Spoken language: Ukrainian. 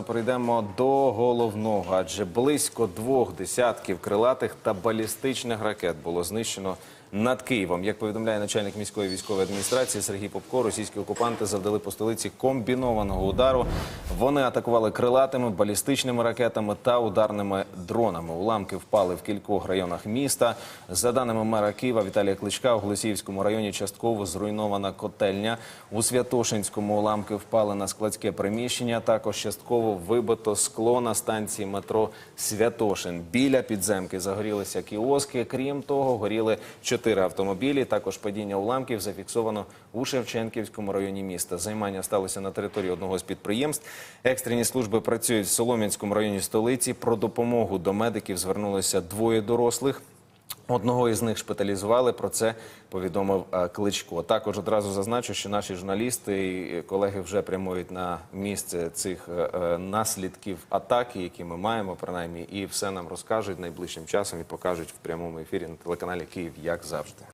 Перейдемо до головного, адже близько двох десятків крилатих та балістичних ракет було знищено над Києвом. Як повідомляє начальник міської військової адміністрації Сергій Попко, російські окупанти завдали по столиці комбінованого удару. Вони атакували крилатими, балістичними ракетами та ударними дронами. Уламки впали в кількох районах міста. За даними мера Києва Віталія Кличка, у Голосіївському районі частково зруйнована котельня. У Святошинському уламки впали на складське приміщення. Також частково вибито скло на станції метро Святошин. Біля підземки загорілися кіоски. Крім того, горіли чотири автомобілі. Також падіння уламків зафіксовано у Шевченківському районі міста. Займання сталося на території одного з підприємств. Екстрені служби працюють в Солом'янському районі столиці. Про допомогу до медиків звернулося двоє дорослих. Одного із них шпиталізували. Про це повідомив е, Кличко. Також одразу зазначу, що наші журналісти і колеги вже прямують на місце цих е, е, наслідків атаки, які ми маємо, принаймні, і все нам розкажуть найближчим часом і покажуть в прямому ефірі на телеканалі Київ, як завжди.